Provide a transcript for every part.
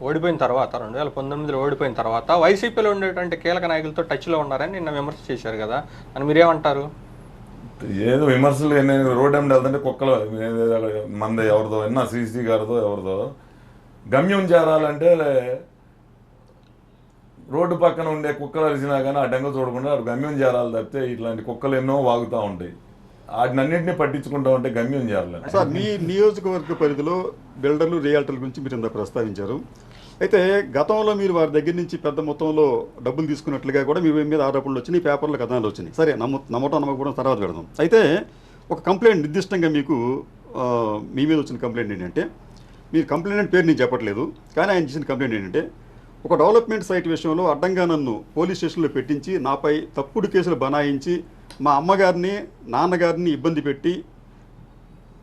ఓడిపోయిన తర్వాత రెండు వేల పంతొమ్మిదిలో ఓడిపోయిన తర్వాత వైసీపీలో ఉండేటువంటి కీలక నాయకులతో టచ్లో ఉన్నారని నిన్న విమర్శ చేశారు కదా. అని మీరేమంటారు? ఏదో విమర్శలు నేను రోడ్ ఎండ్ వెళ్తుంటే కుక్కలు ఏదో మంది ఎవరిదో విన్నా శ్రీశ్రీ గారిదో ఎవరిదో. గమ్యం చేరాలంటే రోడ్డు పక్కన ఉండే కుక్కలు అరిచినా కానీ ఆ డెంగ చూడకుండా అటు గమ్యం చేరాలి తప్పితే ఇట్లాంటి కుక్కలు ఎన్నో వాగుతూ ఉంటాయి. వాటినన్నింటినీ పట్టించుకుంటా ఉంటే గమ్యం చేరలేదు సార్ మీ నియోజకవర్గ పరిధిలో బిల్డర్లు రియాల్టర్ల గురించి మీరు ఇంత ప్రస్తావించారు. అయితే గతంలో మీరు వారి దగ్గర నుంచి పెద్ద మొత్తంలో డబ్బులు తీసుకున్నట్లుగా కూడా మీ మీద ఆరోపణలు వచ్చినాయి పేపర్లో కథనాలు వచ్చినాయి. సరే నమ్ము నమ్మటం నమ్మకపోవడం తర్వాత పెడదాం. అయితే ఒక కంప్లైంట్ నిర్దిష్టంగా మీకు మీ మీద వచ్చిన కంప్లైంట్ ఏంటంటే మీరు కంప్లైంట్ పేరు నేను చెప్పట్లేదు కానీ ఆయన చేసిన కంప్లైంట్ ఏంటంటే ఒక డెవలప్మెంట్ సైట్ విషయంలో అడ్డంగా నన్ను పోలీస్ స్టేషన్లో పెట్టించి నాపై తప్పుడు కేసులు బనాయించి మా అమ్మగారిని నాన్నగారిని ఇబ్బంది పెట్టి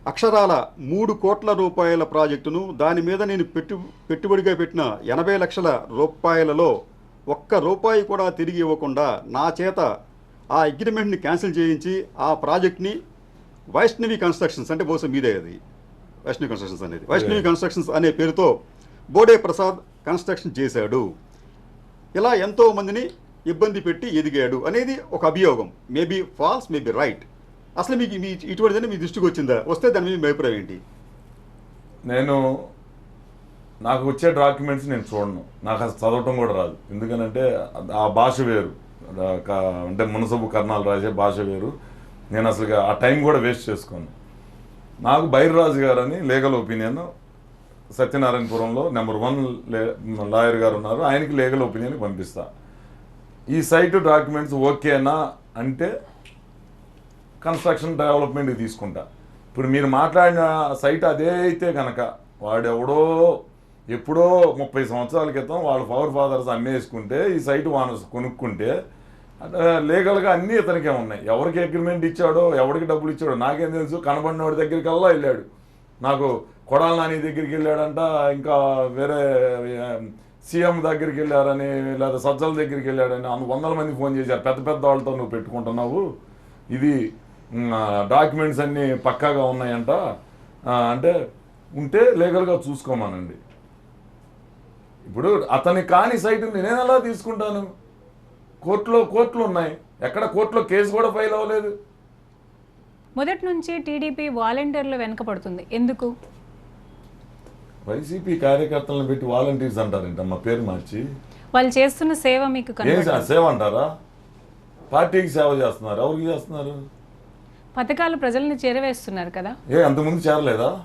అక్షరాల మూడు కోట్ల రూపాయల ప్రాజెక్టును దాని మీద నేను పెట్టు పెట్టుబడిగా పెట్టిన ఎనభై లక్షల రూపాయలలో ఒక్క రూపాయి కూడా తిరిగి ఇవ్వకుండా నా చేత ఆ అగ్రిమెంట్ని క్యాన్సిల్ చేయించి ఆ ప్రాజెక్ట్ని వైష్ణవి కన్స్ట్రక్షన్స్ అంటే బహుశా మీదే అది. వైష్ణవి కన్స్ట్రక్షన్స్ అనేది. వైష్ణవి కన్స్ట్రక్షన్స్ అనే పేరుతో బోడే ప్రసాద్ కన్స్ట్రక్షన్ చేశాడు. ఇలా ఎంతో మందిని ఇబ్బంది పెట్టి ఎదిగాడు అనేది ఒక అభియోగం. మేబీ ఫాల్స్ మేబీ రైట్ అసలు మీకు మీ ఇటువంటిదని మీ దృష్టికి వచ్చిందా? వస్తే దాని మీద మీ అభిప్రాయం ఏంటి? నేను నాకు వచ్చే డాక్యుమెంట్స్ నేను చూడను. నాకు అసలు చదవటం కూడా రాదు. ఎందుకనంటే ఆ భాష వేరు. అంటే మునసబు కర్ణాలు రాసే భాష వేరు. నేను అసలు ఆ టైం కూడా వేస్ట్ చేసుకోను. నాకు బైర్రాజు గారు అని లీగల్ ఒపీనియన్ సత్యనారాయణపురంలో నెంబర్ వన్ లాయర్ గారు ఉన్నారు. ఆయనకి లీగల్ ఒపీనియన్ పంపిస్తా. ఈ సైట్ డాక్యుమెంట్స్ ఓకేనా అంటే కన్స్ట్రక్షన్ డెవలప్మెంట్కి తీసుకుంటా. ఇప్పుడు మీరు మాట్లాడిన సైట్ అదే అయితే కనుక వాడెవడో ఎప్పుడో ముప్పై సంవత్సరాల క్రితం వాళ్ళ పవర్ ఫాదర్స్ అమ్మేసుకుంటే ఈ సైట్ వాన కొనుక్కుంటే లీగల్గా అన్నీ ఇతనికే ఉన్నాయి. ఎవరికి అగ్రిమెంట్ ఇచ్చాడో ఎవరికి డబ్బులు ఇచ్చాడో నాకేం తెలుసు. కనబడినోడి దగ్గరికల్లా వెళ్ళాడు. నాకు కొడాల నాని దగ్గరికి వెళ్ళాడంట ఇంకా వేరే సీఎం దగ్గరికి వెళ్ళారని లేదా సజ్జల దగ్గరికి వెళ్ళాడని వందల మంది ఫోన్ చేశారు. పెద్ద పెద్ద వాళ్ళతో నువ్వు పెట్టుకుంటున్నావు. ఇది డాక్యుమెంట్స్ అన్నీ పక్కాగా ఉన్నాయంట. అంటే ఉంటే లీగల్గా చూసుకోమానండి. ఇప్పుడు అతని కాని సైట్ నేను ఎలా తీసుకుంటాను? కోర్టులో కోర్టులు ఉన్నాయి. ఎక్కడ కోర్టులో కేసు కూడా ఫైల్ అవ్వలేదు. మొదటి నుంచి టీడీపీ వాలంటీర్లు వెనకపడుతుంది ఎందుకు? వైసీపీ కార్యకర్తలను పెట్టి వాలంటీర్స్ అంటారంట పేరు మార్చి. వాళ్ళు చేస్తున్న సేవ మీకు సేవ అంటారా? పార్టీకి సేవ చేస్తున్నారు. ఎవరికి చేస్తున్నారు? పథకాలు ప్రజల్ని చేరవేస్తున్నారు కదా. ఏ అంతకుముందు చేరలేదా?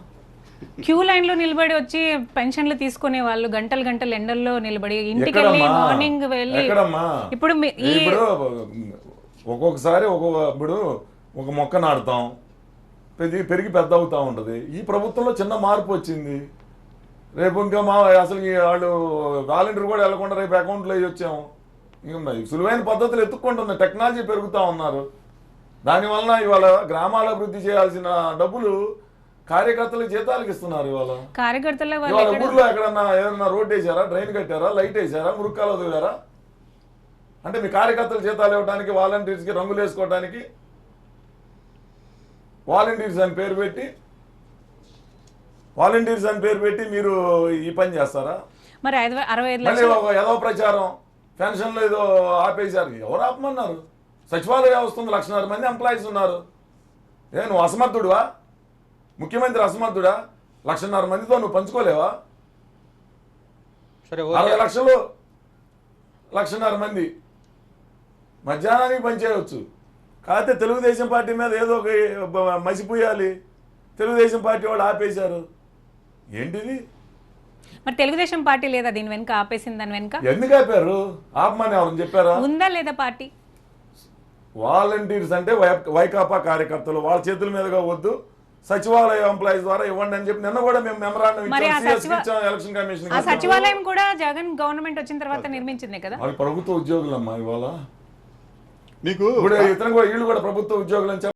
క్యూ లైన్లో నిలబడి వచ్చి పెన్షన్లు తీసుకునే వాళ్ళు గంటలు గంటలు ఎండల్లో నిలబడి ఇంటికి వెళ్ళి ఎక్కడమ్మా? మార్నింగ్ వెళ్ళి ఎక్కడమ్మా? ఇప్పుడు మీ- ఈ ఇప్పుడు ఒక్కొక్కసారి ఒక్కొక్క ఇప్పుడు ఒక మొక్క నాటుతాం పెరిగి పెరిగి పెద్ద అవుతా ఉంటుంది. ఈ ప్రభుత్వంలో చిన్న మార్పు వచ్చింది. రేపు ఇంకా మా అసలు ఈ వాళ్ళు వాలంటీర్ కూడా వెళ్ళకుండా రేపు అకౌంట్లో వేసి వచ్చాము ఇంకా మరి సులువైన పద్ధతులు ఎత్తుక్కుంటుంది. టెక్నాలజీ పెరుగుతూ ఉన్నారు. దానివలన ఇవాళ గ్రామాల అభివృద్ధి చేయాల్సిన డబ్బులు కార్యకర్తలకు జీతాలకు ఇస్తున్నారు ఇవాళ. కార్యకర్తల ఊర్లో ఎక్కడన్నా ఏదన్నా రోడ్ వేసారా డ్రైన్ కట్టారా? లైట్ వేసారా మురుక్కాలు వదిలేరా? అంటే మీ కార్యకర్తలు జీతాలు ఇవ్వడానికి వాలంటీర్స్కి రంగులు వేసుకోవడానికి వాలంటీర్స్ అని పేరు పెట్టి వాలంటీర్స్ అని పేరు పెట్టి మీరు ఈ పని చేస్తారా? మరి అరవై ఐదు ఏదో ప్రచారం పెన్షన్లు ఏదో ఆపేశారు. ఎవరు ఆపమన్నారు? సచివాలయ వ్యవస్థ ఉంది లక్షన్నర మంది ఎంప్లాయీస్ ఉన్నారు. ఏ నువ్వు అసమర్థుడువా? ముఖ్యమంత్రి అసమర్థుడా? లక్షన్నర మందితో నువ్వు పంచుకోలేవా? సరే అరవై లక్షలు లక్షన్నర మంది. మధ్యాహ్నానికి పనిచేయవచ్చు కాకపోతే తెలుగుదేశం పార్టీ మీద ఏదో ఒక మసిపోయాలి తెలుగుదేశం పార్టీ వాళ్ళు ఆపేశారు. ఏంటిది? మరి తెలుగుదేశం పార్టీ లేదా దీని వెనుక? ఆపేసింది దాని వెనుక? ఎందుకు ఆపారు? ఆపమని ఎవరు చెప్పారా? ఉందా లేదా పార్టీ? వాలంటీర్స్ అంటే వై- వైకాపా కార్యకర్తలు వాళ్ళ చేతుల మీదుగా వద్దు. సచివాలయ ఎంప్లాయీస్ ద్వారా ఇవ్వండి అని చెప్పి నిన్న కూడా మేము మెమరాండం ఇచ్చాం. ఎలక్షన్ కమిషన్ ఆ సచివాలయం కూడా జగన్ గవర్నమెంట్ వచ్చిన తర్వాత నిర్మించిందే కదా? వాళ్ళు ప్రభుత్వ ఉద్యోగులమ్మా ఇవాళ. ఇప్పుడు ఇతను కూడా వీళ్ళు కూడా ప్రభుత్వ ఉద్యోగులు అని చెప్ప